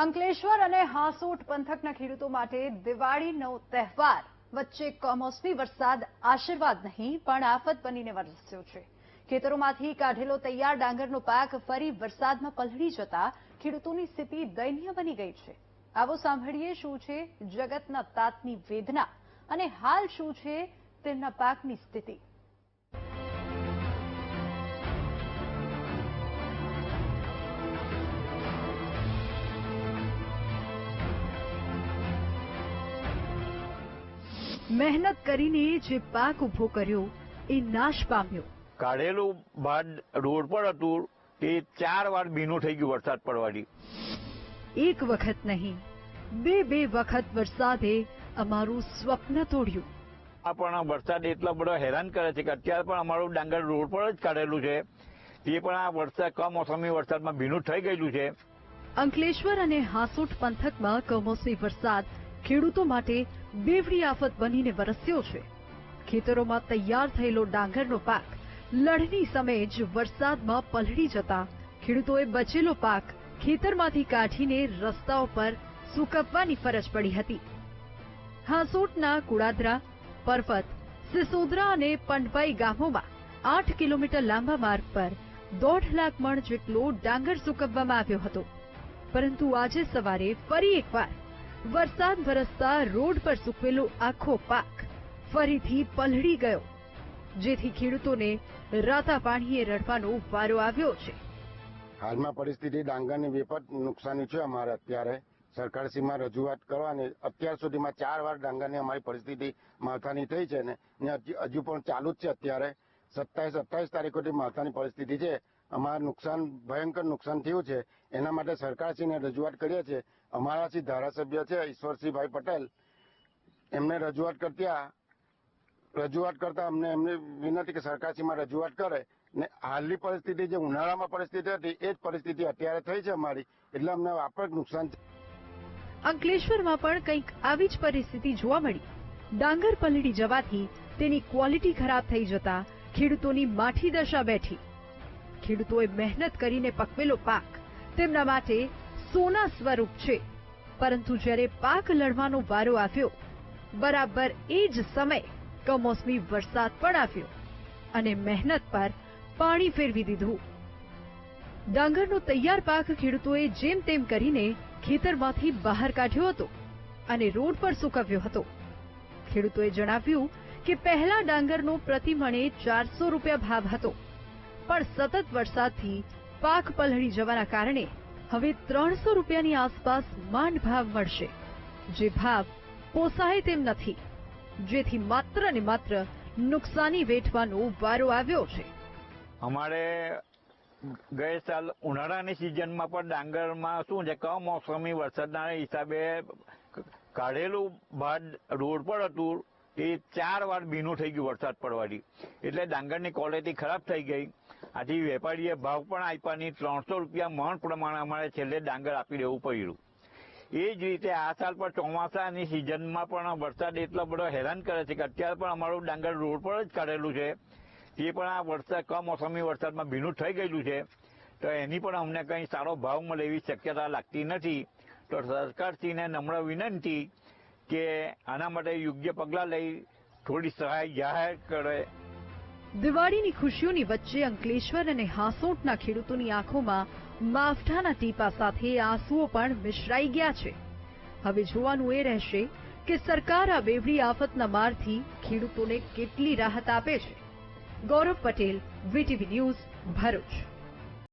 અંકલેશ્વર અને હાંસોટ પંથકના ખેડૂતો માટે દિવાળીનો તહેવાર. વચ્ચે કમોસમી વરસાદ, આશીર્વાદ નહીં, પણ આફત બનીને વરસ્યો છે. ખેતરોમાંથી કાઢેલો તૈયાર ડાંગરનો પાક ફરી વરસાદમાં પલળી જતા ખેડૂતોની સ્થિતિ દયનીય બની ગઈ છે. આવો સાંભળીએ શું છે જગતના તાતની વેદના અને હાલ શું છે તેમના પાકની સ્થિતિ. મહેનત કરીને જે પાક ઊભો કર્યો. એ નાશ પામ્યો. કાઢેલું ભાત રોડ પર હતું તે ચાર વાર ભીનું થઈ ગયું વરસાદ પડવાથી. એક વખત નહીં બે બે વખત વરસાદે અમારું સ્વપ્ન તોડ્યું. આ પણ વરસાદ એટલો બધો હેરાન કરે છે કે અત્યારે પણ અમારું ડાંગર રોડ પર જ કાઢેલું છે. તે પણ આ વરસાદ કમોસમી વરસાદમાં ભીનું થઈ ગયેલું છે. અંકલેશ્વર અને હાંસોટ પંથકમાં કમોસમી વરસાદ ખેડૂતો માટે બેવડી આફત બનીને વરસ્યો છે. ખેતરોમાં તૈયાર થયેલો ડાંગરનો પાક લણણી સમયે જ વરસાદમાં પલળી જતા ખેડૂતોએ બચેલો પાક ખેતરમાંથી કાઢીને રસ્તાઓ પર સૂકવવાની ફરજ પડી હતી. હાંસોટના કુડાદરા પર્વત સિસોદરા અને પંડભાઈ ગામોમાં આઠ કિલોમીટર લાંબા માર્ગ પર દોઢ લાખ મણ જેટલો ડાંગર સૂકવવામાં આવ્યો હતો. પરંતુ આજે સવારે ફરી એકવાર વરસાદ વરસતા રોડ પર સૂકવેલો આખો પાક ફરીથી પલળી ગયો. જેથી ખેડૂતોને રાતા પાણીએ રડવાનો વારો આવ્યો છે. હાલમાં પરિસ્થિતિ ડાંગરની વિપત નુકસાની છે અમારે અત્યારે. સરકારશ્રીમાં રજૂઆત કરવાની અત્યાર સુધીમાં ચાર વાર ડાંગરની અમારી પરિસ્થિતિ માથાની થઈ છે ને હજુ પણ ચાલુ જ છે અત્યારે. સત્તાવીસ અઠ્ઠાવીસ તારીખોથી માથાની પરિસ્થિતિ છે. અમારા નુકસાન, ભયંકર નુકસાન થયું છે. એના માટે સરકારશ્રીને રજૂઆત કરીએ છીએ. અમારા શ્રી ધારાસભ્ય છે, ઈશ્વરસિંહભાઈ પટેલ. એમને રજૂઆત કરતા રજૂઆત કરતા અમને એમની વિનંતી કે સરકારશ્રીમાં રજૂઆત કરે. ને હાલની પરિસ્થિતિ જે ઉનાળામાં પરિસ્થિતિ હતી, એ જ પરિસ્થિતિ અત્યારે થઈ છે અમારી. એટલે અમને વાપરક નુકસાન અંકલેશ્વરમાં પણ કંઈક આવી જ પરિસ્થિતિ જોવા મળી. ડાંગર પલળી જવાથી તેની ક્વોલિટી ખરાબ થઈ જતા ખેડૂતોની માઠી દશા બેઠી. ખેડૂતોએ મહેનત કરીને પકવેલો પાક. તેમના માટે સોના સ્વરૂપ છે. પરંતુ જ્યારે પાક લડવાનો વારો આવ્યો, બરાબર એ જ સમય કમોસમી વરસાદ પણ આવ્યો અને મહેનત પર પાણી ફેરવી દીધું. ડાંગરનો તૈયાર પાક ખેડૂતોએ જેમ તેમ કરીને ખેતરમાંથી બહાર કાઢ્યો હતો અને રોડ પર સૂકવ્યો હતો. ખેડૂતોએ જણાવ્યું કે પહેલા ડાંગરનો પ્રતિ મણે ચારસો રૂપિયા ભાવ હતો. પણ સતત વરસાદથી પાક પલળી જવાના કારણે હવે ત્રણસો રૂપિયાની આસપાસ માંડ ભાવ મળશે, જે ભાવ પોસાય તેમ નથી, જેથી માત્ર ને માત્ર નુકસાની વેઠવાનો વારો આવ્યો છે. અમારે ગયે સાલ ઉનાળાની સિઝનમાં પણ ડાંગરમાં શું છે, કમોસમી વરસાદના હિસાબે કાઢેલું ભાત રોડ પર હતું, એ ચાર વાર ભીનું થઈ ગયું વરસાદ પડવાથી. એટલે ડાંગરની ક્વોલિટી ખરાબ થઈ ગઈ. આથી વેપારીએ ભાવ પણ આપ્યા નહીં. ત્રણસો રૂપિયા મણ પ્રમાણે અમારે છેલ્લે ડાંગર આપી દેવું પડ્યું. એ જ રીતે આ સાલ પણ ચોમાસાની સિઝનમાં પણ વરસાદ એટલો બધો હેરાન કરે છે કે અત્યારે પણ અમારું ડાંગર રોડ પર જ કાઢેલું છે. તે પણ આ વરસાદ, કમોસમી વરસાદમાં ભીનું થઈ ગયેલું છે, તો એની પણ અમને કંઈ સારો ભાવ મળે એવી શક્યતા લાગતી નથી. તો સરકારશ્રીને નમ્ર વિનંતી કે આના માટે યોગ્ય પગલાં લઈ થોડી સહાય જાહેર કરે. દિવાળીની ખુશીઓની વચ્ચે અંકલેશ્વર અને હાંસોટના ખેડૂતોની આંખોમાં માવઠાના ટીપા સાથે આંસુઓ પણ મિશ્રાઈ ગયા છે. હવે જોવાનું એ રહેશે કે સરકાર આ બેવડી આફતના મારથી ખેડૂતોને કેટલી રાહત આપે છે. Gaurav Patel, VTV news, Bharuch.